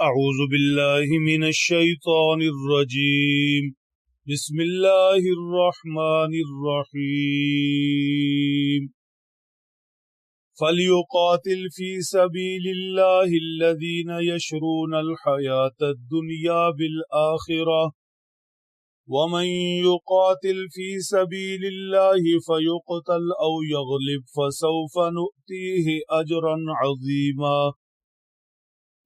أعوذ بالله من الشيطان الرجيم. بسم الله الرحمن الرحيم. فليقاتل في سبيل الله الذين يشرون الحياة الدنيا بالآخرة. ومن يقاتل في سبيل الله فيقتل أو يغلب فسوف نؤتيه أجرا عظيما.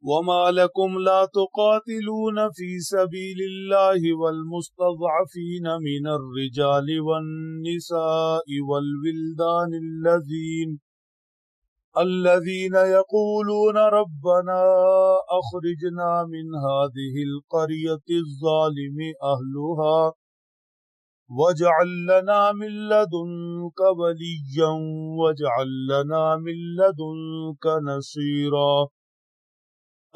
وما لكم لا تقاتلون في سبيل الله والمستضعفين من الرجال والنساء والولدان الذين الذين يقولون ربنا أخرجنا من هذه القرية الظالم أهلها واجعل لنا من لدنك وليا واجعل لنا من لدنك نصيرا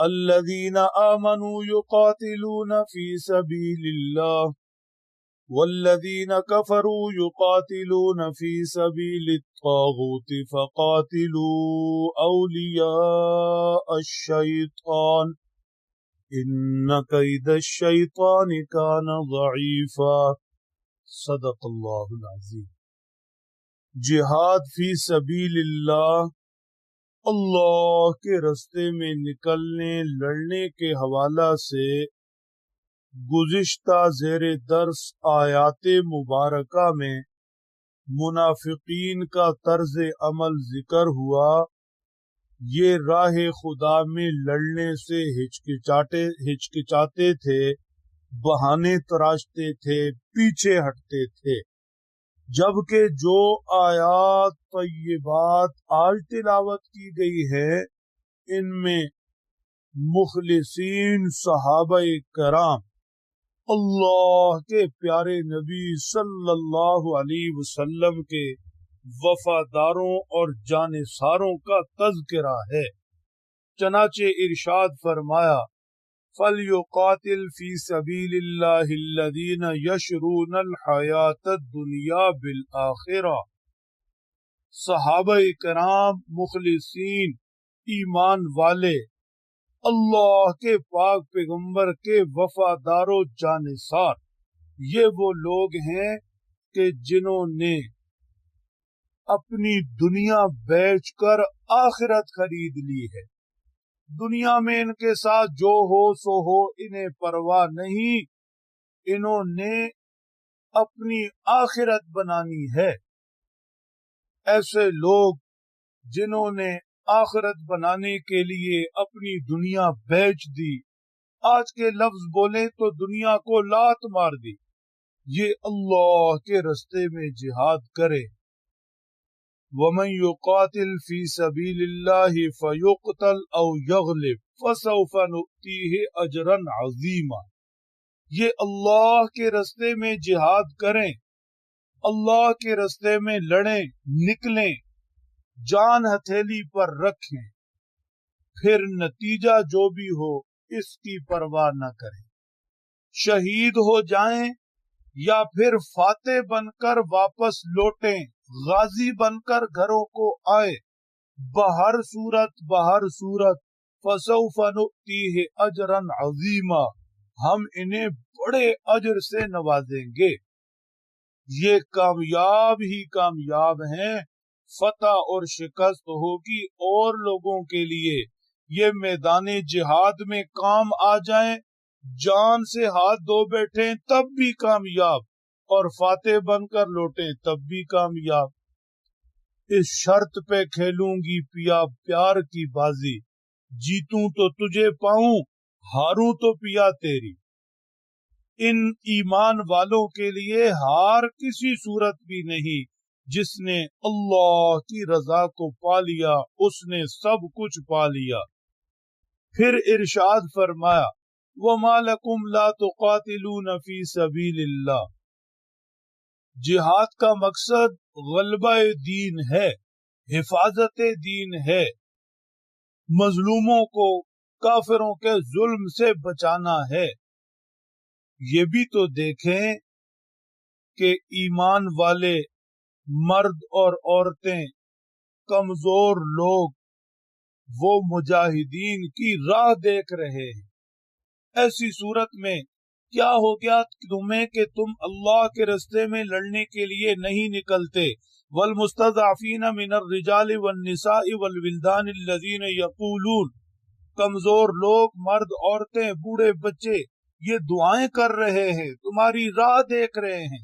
الذين آمنوا يقاتلون في سبيل الله والذين كفروا يقاتلون في سبيل الطاغوت فقاتلوا أولياء الشيطان. إن كيد الشيطان كان ضعيفا. صدق الله العظيم. جهاد في سبيل الله اللہ کے رستے میں نکلنے، لڑنے کے حوالہ سے گزشتہ زیر درس آیات مبارکہ میں منافقین کا طرز عمل ذکر ہوا۔ یہ راہ خدا میں لڑنے سے ہچکچاتے ہچکچاتے تھے، بہانے تراشتے تھے، پیچھے ہٹتے تھے۔ جبکہ جو آیات طیبات آج تلاوت کی گئی ہے ان میں مخلصین صحابہ کرام، اللہ کے پیارے نبی صلی اللہ علیہ وسلم کے وفاداروں اور جانساروں کا تذکرہ ہے۔ چنانچہ ارشاد فرمایا فَلْيُقَاتِلْ فِي سَبِيلِ اللَّهِ الَّذِينَ يَشْرُونَ الْحَيَاةَ الدُّنْيَا بِالْآخِرَةِ۔ صحابہ کرام، مخلصین، ایمان والے، اللہ کے پاک پیغمبر کے وفادار و جانسار یہ وہ لوگ ہیں کہ جنہوں نے اپنی دنیا بیچ کر آخرت خرید لی ہے۔ دنیا میں ان کے ساتھ جو ہو سو ہو، انہیں پرواہ نہیں۔ انہوں نے اپنی آخرت بنانی ہے۔ ایسے لوگ جنہوں نے آخرت بنانے کے لیے اپنی دنیا بیچ دی۔ آج کے لفظ بولے تو دنیا کو لات مار دی۔ یہ اللہ کے رستے میں جہاد کرے۔ ومن يقاتل في سبيل الله فيقتل او يغلب فسوف نؤتيه اجرا عظيما۔ یہ اللہ کے رستے میں جہاد کریں، اللہ کے رستے میں لڑیں، نکلیں، جان ہتھیلی پر رکھیں، پھر نتیجہ جو بھی ہو اس کی پرواہ نہ کریں۔ شہید ہو جائیں یا پھر فاتح بن کر واپس لوٹیں غازی بن کر گھروں کو آئے۔ بہر صورت بہر صورت فسو فنتی ہے اجرن عظیمہ ہم انہیں بڑے اجر سے نوازیں گے۔ یہ کامیاب ہی کامیاب ہیں۔ فتح اور شکست ہوگی اور لوگوں کے لیے۔ یہ میدان جہاد میں کام آ جائیں۔ جان سے ہاتھ دھو بیٹھے تب بھی کامیاب۔ اور فاتح بن کر لوٹیں تب بھی کامیاب۔ اس شرط پہ کھیلوں گی پیا پیار کی بازی۔ جیتوں تو تجھے پاؤں، ہاروں تو پیا تیری۔ ان ایمان والوں کے لیے ہار کسی صورت بھی نہیں۔ جس نے اللہ کی رضا کو پا لیا، اس نے سب کچھ پا لیا۔ پھر ارشاد فرمایا وہ مالکم لا تقاتلون فی سبیل اللہ جہاد کا مقصد غلبہ دین ہے، حفاظت دین ہے۔ مظلوموں کو کافروں کے ظلم سے بچانا ہے۔ یہ بھی تو دیکھیں کہ ایمان والے مرد اور عورتیں، کمزور لوگ، وہ مجاہدین کی راہ دیکھ رہے ہیں۔ ایسی صورت میں کیا ہو گیا تمہیں کہ تم اللہ کے رستے میں لڑنے کے لیے نہیں نکلتے؟ والمستضعفین من الرجال والنساء والولدان الذین یقولون، کمزور لوگ، مرد، عورتیں، بوڑھے بچے، یہ دعائیں کر رہے ہیں، تمہاری راہ دیکھ رہے ہیں۔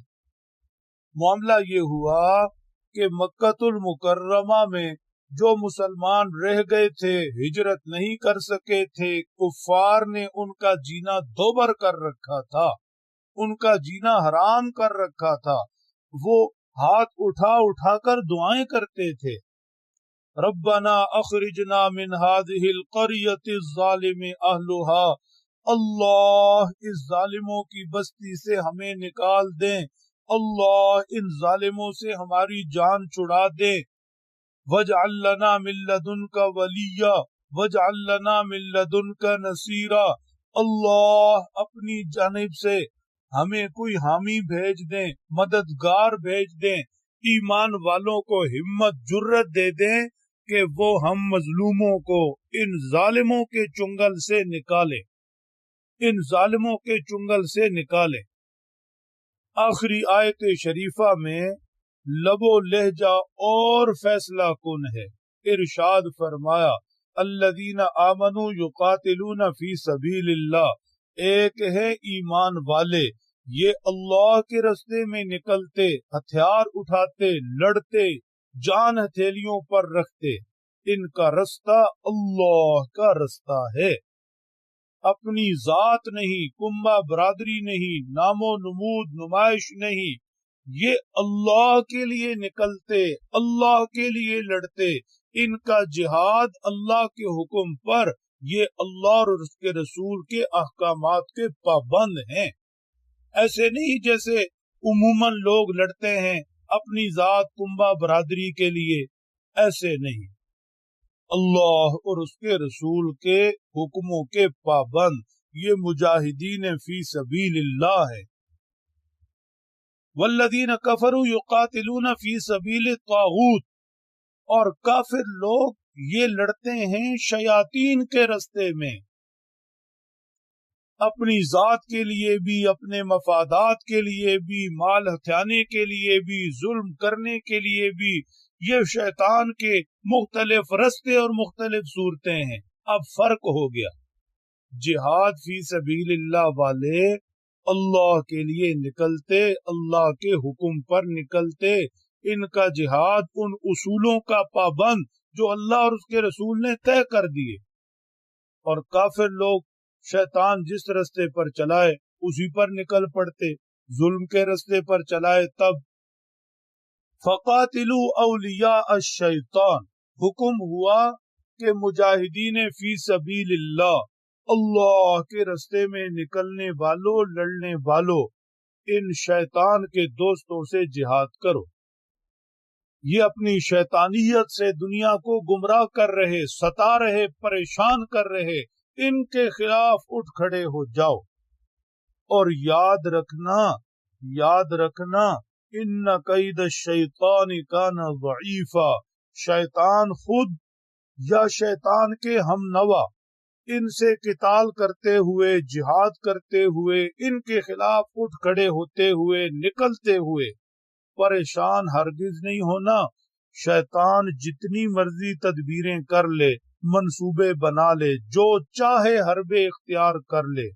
معاملہ یہ ہوا کہ مکت المکرمہ میں جو مسلمان رہ گئے تھے، ہجرت نہیں کر سکے تھے، کفار نے ان کا جینا دوبر کر رکھا تھا۔ ان کا جینا حرام کر رکھا تھا۔ وہ ہاتھ اٹھا اٹھا کر دعائیں کرتے تھے۔ ربنا اخرجنا من هذه القرية الظالم اهلها۔ اللہ اس ظالموں کی بستی سے ہمیں نکال دیں۔ اللہ ان ظالموں سے ہماری جان چھڑا دے وج اللہ ملدن کا ولیہ وج اللہ ملدن کا نصیرہ اللہ اپنی جانب سے ہمیں کوئی حامی بھیج دیں، مددگار بھیج دیں، ایمان والوں کو ہمت جرت دے دیں کہ وہ ہم مظلوموں کو ان ظالموں کے چنگل سے نکالے۔ ان ظالموں کے چنگل سے نکالے۔ آخری آیت شریفہ میں لب و لہجہ اور فیصلہ کن ہے؟ ارشاد فرمایا، الذین آمنوا یقاتلون فی سبیل اللہ، ایک ہے ایمان والے، یہ اللہ کے رستے میں نکلتے، ہتھیار اٹھاتے، لڑتے، جان ہتھیلیوں پر رکھتے، ان کا رستہ اللہ کا رستہ ہے۔ اپنی ذات نہیں کمبا برادری نہیں، نام و نمود، نمائش نہیں یہ اللہ کے لیے نکلتے، اللہ کے لیے لڑتے، ان کا جہاد اللہ کے حکم پر، یہ اللہ اور اس کے رسول کے احکامات کے پابند ہیں۔ ایسے نہیں جیسے عموماً لوگ لڑتے ہیں اپنی ذات کمبا برادری کے لیے، ایسے نہیں۔ اللہ اور اس کے رسول کے حکموں کے پابند، یہ مجاہدین فی سبیل اللہ ہے۔ والذین کفروا یقاتلون فی سبیل طاغوت اور کافر لوگ یہ لڑتے ہیں شیاطین کے رستے میں۔ اپنی ذات کے لیے بھی، اپنے مفادات کے لیے بھی، مال ہتھیانے کے لیے بھی، ظلم کرنے کے لیے بھی یہ شیطان کے مختلف رستے اور مختلف صورتیں ہیں۔ اب فرق ہو گیا۔ جہاد فی سبیل اللہ والے اللہ کے لیے نکلتے، اللہ کے حکم پر نکلتے، ان کا جہاد ان اصولوں کا پابند جو اللہ اور اس کے رسول نے طے کر دیے۔ اور کافر لوگ شیطان جس رستے پر چلائے، اسی پر نکل پڑتے۔ ظلم کے رستے پر چلائے تب۔ فقاتلو اولیاء الشیطان حکم ہوا کہ مجاہدین فی سبیل اللہ اللہ کے رستے میں نکلنے والوں لڑنے والوں، ان شیطان کے دوستوں سے جہاد کرو۔ یہ اپنی شیطانیت سے دنیا کو گمراہ کر رہے، ستا رہے، پریشان کر رہے، ان کے خلاف اٹھ کھڑے ہو جاؤ۔ اور یاد رکھنا یاد رکھنا، ان قید شیطان کا نہ ضعیفہ شیطان خود یا شیطان کے ہم نوا۔ ان سے قتال کرتے ہوئے، جہاد کرتے ہوئے، ان کے خلاف اٹھ کھڑے ہوتے ہوئے، نکلتے ہوئے۔ پریشان ہرگز نہیں ہونا۔ شیطان جتنی مرضی تدبیریں کر لے، منصوبے بنا لے، جو چاہے حربے اختیار کر لے۔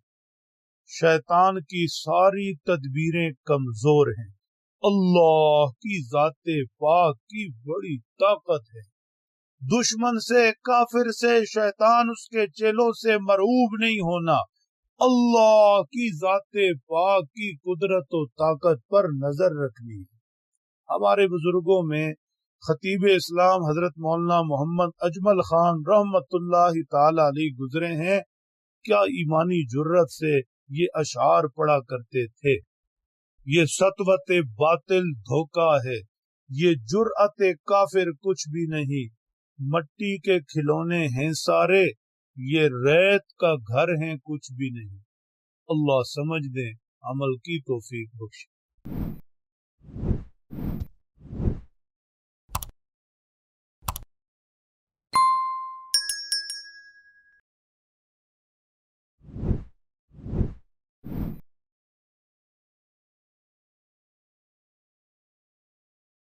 شیطان کی ساری تدبیریں کمزور ہیں۔ اللہ کی ذات پاک کی بڑی طاقت ہے۔ دشمن سے، کافر سے، شیطان اس کے چیلوں سے مرعوب نہیں ہونا۔ اللہ کی ذات پاک کی قدرت و طاقت پر نظر رکھنی۔ ہمارے بزرگوں میں خطیب اسلام حضرت مولانا محمد اجمل خان رحمت اللہ تعالی علیہ گزرے ہیں۔ کیا ایمانی جرت سے یہ اشعار پڑا کرتے تھے؟ یہ ستوت باطل دھوکا ہے۔ یہ جرأت کافر کچھ بھی نہیں۔ مٹی کے کھلونے ہیں سارے، یہ ریت کا گھر ہیں، کچھ بھی نہیں۔ اللہ سمجھ دیں، عمل کی توفیق بخش